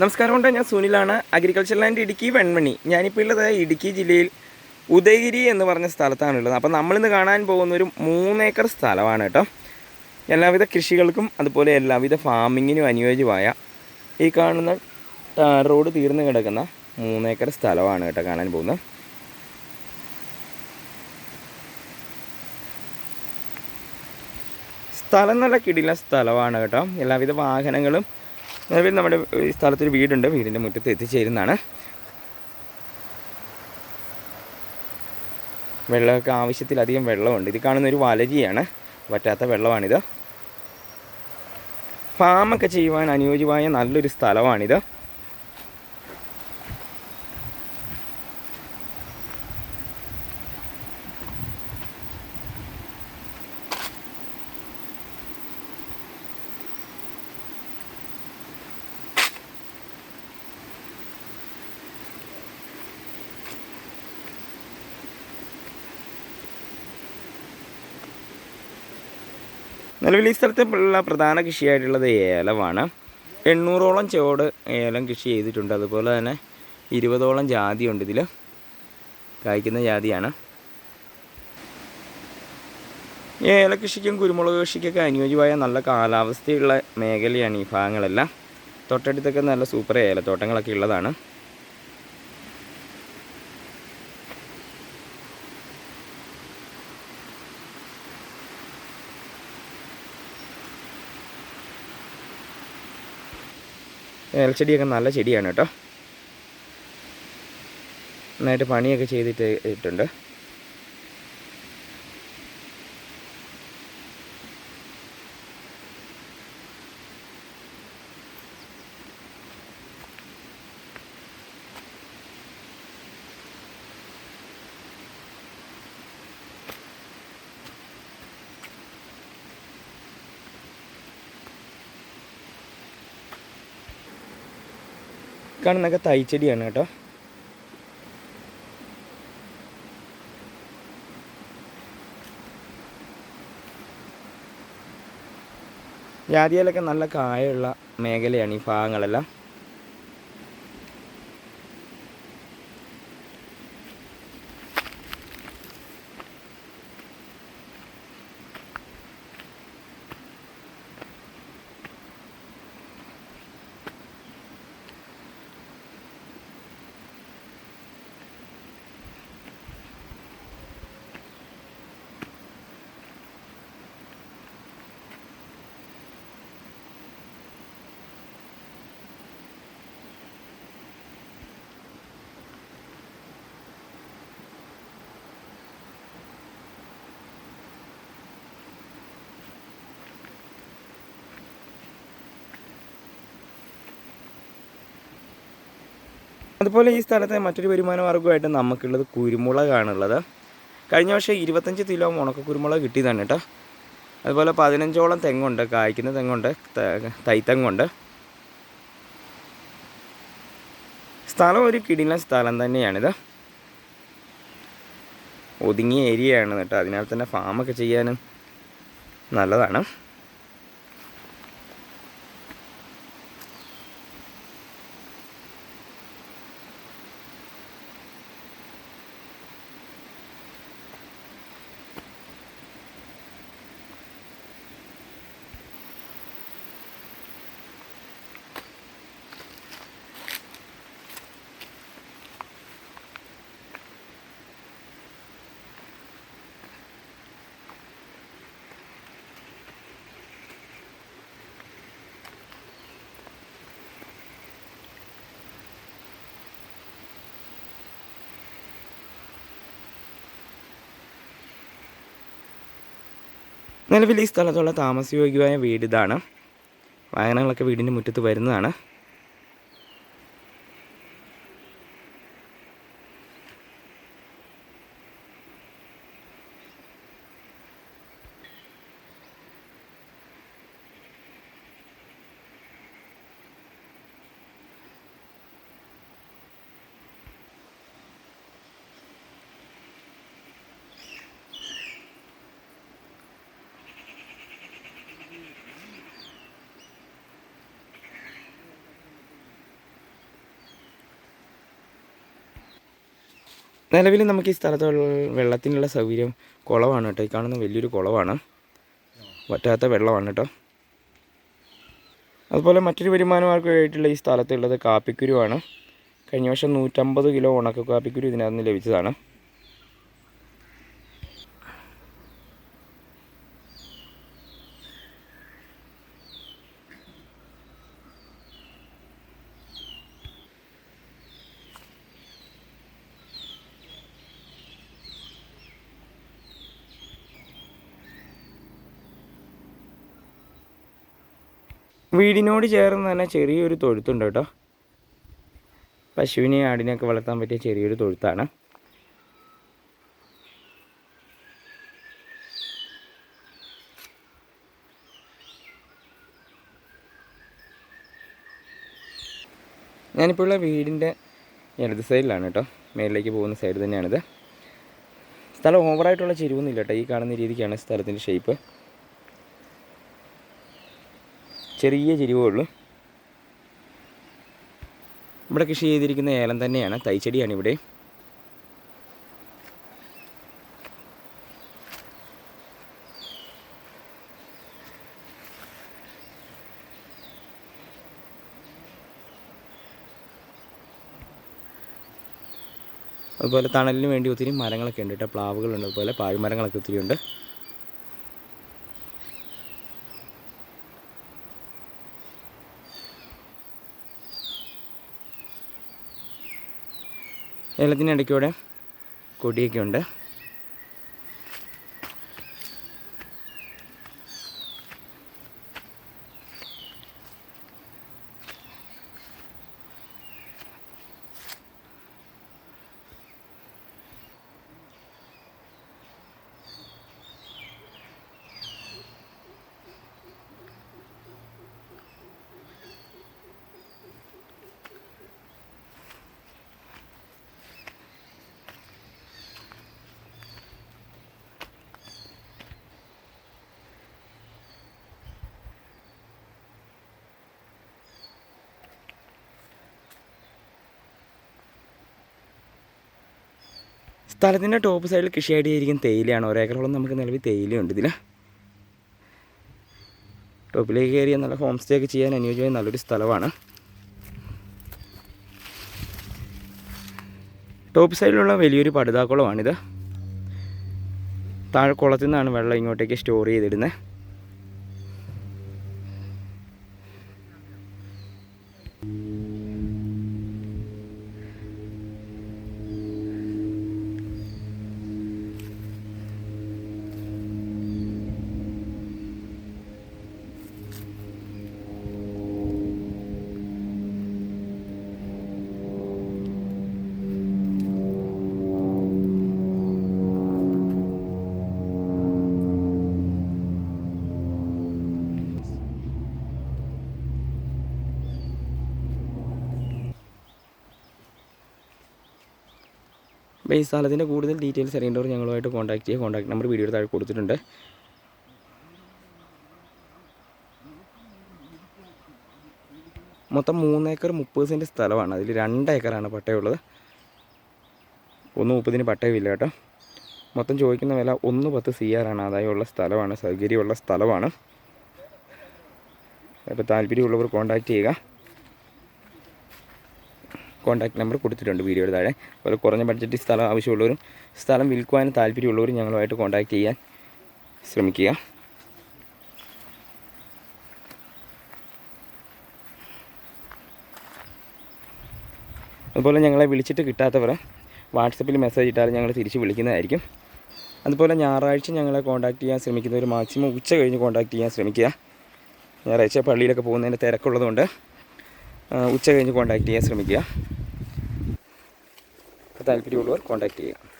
നമസ്കാരം ഉണ്ട് ഞാൻ സുനിലാണ്. Agriculture land Idukki Venmani. ഞാനിപ്പോൾ ഉള്ളത് ഇടുക്കി ജില്ലയിൽ ഉദയഗിരി എന്ന് പറഞ്ഞ സ്ഥലത്താണുള്ളത്. അപ്പോൾ നമ്മളിന്ന് കാണാൻ പോകുന്ന ഒരു മൂന്നേക്കർ സ്ഥലമാണ് കേട്ടോ. എല്ലാവിധ കൃഷികൾക്കും അതുപോലെ എല്ലാവിധ ഫാമിങ്ങിനും അനുയോജ്യമായ ഈ കാണുന്ന ടാർ റോഡ് തീർന്നു കിടക്കുന്ന മൂന്നേക്കർ സ്ഥലമാണ് കേട്ടോ കാണാൻ പോകുന്നത്. സ്ഥലം നല്ല കിടില സ്ഥലമാണ് കേട്ടോ. എല്ലാവിധ വാഹനങ്ങളും നിലവിൽ നമ്മുടെ ഈ സ്ഥലത്തൊരു വീടുണ്ട്. വീടിന്റെ മുറ്റത്ത് എത്തിച്ചേരുന്നതാണ്. വെള്ളമൊക്കെ ആവശ്യത്തിലധികം വെള്ളമുണ്ട്. ഇത് കാണുന്ന ഒരു വലരിയാണ് വറ്റാത്ത വെള്ളമാണിത്. ഫാമൊക്കെ ചെയ്യുവാൻ അനുയോജ്യമായ നല്ലൊരു സ്ഥലമാണിത്. നിലവിൽ ഈ സ്ഥലത്തുള്ള പ്രധാന കൃഷിയായിട്ടുള്ളത് ഏലമാണ്. എണ്ണൂറോളം ചോട് ഏലം കൃഷി ചെയ്തിട്ടുണ്ട്. അതുപോലെ തന്നെ ഇരുപതോളം ജാതിയുണ്ട് ഇതിൽ കായ്ക്കുന്ന ജാതിയാണ്. ഏലകൃഷിക്കും കുരുമുളക് കൃഷിക്കൊക്കെ അനുയോജ്യമായ നല്ല കാലാവസ്ഥയുള്ള മേഖലയാണ് ഈ ഭാഗങ്ങളെല്ലാം. തൊട്ടടുത്തൊക്കെ നല്ല സൂപ്പർ ഏലത്തോട്ടങ്ങളൊക്കെ ഉള്ളതാണ്. ഏലച്ചെടിയൊക്കെ നല്ല ചെടിയാണ് കേട്ടോ. നന്നായിട്ട് പണിയൊക്കെ ചെയ്തിട്ട് ഇട്ടുണ്ട് കാണുന്നൊക്കെ തൈച്ചെടിയാണ് കേട്ടോ. ജാതിയിലൊക്കെ നല്ല കായുള്ള മേഖലയാണ് ഈ ഭാഗങ്ങളെല്ലാം. അതുപോലെ ഈ സ്ഥലത്തെ മറ്റൊരു വരുമാന മാർഗമായിട്ട് നമുക്കുള്ളത് കുരുമുളകാണുള്ളത്. കഴിഞ്ഞ വർഷം ഇരുപത്തഞ്ച് കിലോ ഉണക്ക കുരുമുളക് കിട്ടിയതാണ് കേട്ടോ. അതുപോലെ പതിനഞ്ചോളം തെങ്ങുണ്ട് കായ്ക്കുന്ന തെങ്ങുണ്ട് തൈത്തെങ്ങുണ്ട്. സ്ഥലം ഒരു കിടിലൻ സ്ഥലം തന്നെയാണിത്. ഒതുങ്ങിയ ഏരിയയാണ് കേട്ടോ. അതിനാൽ തന്നെ ഫാമൊക്കെ ചെയ്യാനും നല്ലതാണ്. നിലവിൽ ഈ സ്ഥലത്തുള്ള താമസയോഗ്യമായ വീട് ഇതാണ് വാഹനങ്ങളൊക്കെ വീടിന്റെ മുറ്റത്ത് വരുന്നതാണ്. നിലവിൽ നമുക്ക് ഈ സ്ഥലത്ത് വെള്ള- വെള്ളത്തിനുള്ള സൗകര്യം കുളമാണ് കേട്ടോ. ഈ കാണുന്ന വലിയൊരു കുളമാണ് വറ്റാത്ത വെള്ളമാണ് കേട്ടോ. അതുപോലെ മറ്റൊരു വരുമാനമാർഗമായിട്ടുള്ള ഈ സ്ഥലത്തുള്ളത് കാപ്പിക്കുരുവാണ്. കഴിഞ്ഞ വർഷം നൂറ്റമ്പത് കിലോ ഉണക്ക കാപ്പിക്കുരു ഇതിനകത്ത് നിന്ന് ലഭിച്ചതാണ്. വീടിനോട് ചേർന്ന് തന്നെ ചെറിയൊരു തൊഴുത്തുണ്ട് കേട്ടോ. പശുവിനെയും ആടിനെയൊക്കെ വളർത്താൻ പറ്റിയ ചെറിയൊരു തൊഴുത്താണ്. ഞാനിപ്പോൾ ഉള്ള വീടിന്റെ ഇടത് സൈഡിലാണ് കേട്ടോ. മേളിലേക്ക് പോകുന്ന സൈഡ് തന്നെയാണിത്. സ്ഥലം ഓവറായിട്ടുള്ള ചെരുവൊന്നുമില്ല കേട്ടോ. ഈ കാണുന്ന രീതിക്കാണ് സ്ഥലത്തിന്റെ ഷേപ്പ് ചെറിയ ചെരിവേ ഉള്ളൂ. ഇവിടെ കൃഷി ചെയ്തിരിക്കുന്ന ഏലം തന്നെയാണ്. തൈച്ചെടിയാണ് ഇവിടെ. അതുപോലെ തണലിന് വേണ്ടി ഒത്തിരി മരങ്ങളൊക്കെ ഉണ്ട് കേട്ടോ. പ്ലാവുകളുണ്ട് അതുപോലെ പാഴ്മരങ്ങളൊക്കെ ഒത്തിരി ഉണ്ട്. ഏലത്തിനിടയ്ക്കൂടെ കൊടിയൊക്കെ ഉണ്ട്. സ്ഥലത്തിന്റെ ടോപ്പ് സൈഡിൽ കൃഷിയായിട്ട് ചെയ്തിരിക്കുന്ന തേയിലയാണ്. ഒരേക്കറോളം നമുക്ക് നിലവിൽ തേയിലയുണ്ട് ഇതിൽ ടോപ്പിലേക്ക് കയറിയ നല്ല ഹോം സ്റ്റേ ഒക്കെ ചെയ്യാൻ അനുയോജ്യമായ നല്ലൊരു സ്ഥലമാണ്. ടോപ്പ് സൈഡിലുള്ള വലിയൊരു പടുതാക്കുളമാണിത്. താഴെ കുളത്തിൽ നിന്നാണ് വെള്ളം ഇങ്ങോട്ടേക്ക് സ്റ്റോർ ചെയ്തിടുന്നത് അപ്പോൾ ഈ സ്ഥലത്തിന്റെ കൂടുതൽ ഡീറ്റെയിൽസ് അറിയേണ്ടവർ ഞങ്ങളുമായിട്ട് കോൺടാക്ട് ചെയ്യുക. കോൺടാക്ട് നമ്പർ വീഡിയോ താഴെ കൊടുത്തിട്ടുണ്ട്. മൊത്തം മൂന്ന് ഏക്കർ മുപ്പത് സെന്റ് സ്ഥലമാണ്. അതിൽ രണ്ട് ഏക്കറാണ് പട്ടയമുള്ളത്. ഒന്ന് മുപ്പതിന് പട്ടയമില്ല കേട്ടോ. മൊത്തം ചോദിക്കുന്ന വില ഒന്ന് പത്ത് സി ആറാണ് ആദായമുള്ള സ്ഥലമാണ്. സൗകര്യമുള്ള സ്ഥലമാണ്. അപ്പോൾ താല്പര്യമുള്ളവർ കോൺടാക്ട് ചെയ്യുക. കോൺടാക്ട് നമ്പർ കൊടുത്തിട്ടുണ്ട് വീഡിയോയുടെ താഴെ. അതുപോലെ കുറഞ്ഞ ബഡ്ജറ്റിൽ സ്ഥലം ആവശ്യമുള്ളവരും സ്ഥലം വിൽക്കുവാൻ താല്പര്യമുള്ളവരും ഞങ്ങളുമായിട്ട് കോൺടാക്ട് ചെയ്യാൻ ശ്രമിക്കുക. അതുപോലെ ഞങ്ങളെ വിളിച്ചിട്ട് കിട്ടാത്തവർ വാട്സപ്പിൽ മെസ്സേജ് ഇട്ടാൽ ഞങ്ങൾ തിരിച്ച് വിളിക്കുന്നതായിരിക്കും. അതുപോലെ ഞായറാഴ്ച ഞങ്ങളെ കോൺടാക്ട് ചെയ്യാൻ ശ്രമിക്കുന്നവർ മാക്സിമം ഉച്ച കഴിഞ്ഞ് കോൺടാക്ട് ചെയ്യാൻ ശ്രമിക്കുക. ഞായറാഴ്ച പള്ളിയിലൊക്കെ പോകുന്നതിന്റെ തിരക്കുള്ളതുകൊണ്ട് ഉച്ച കഴിഞ്ഞ് കോൺടാക്ട് ചെയ്യാൻ ശ്രമിക്കുക. താല്പര്യമുള്ളവർ കോൺടാക്ട് ചെയ്യുക.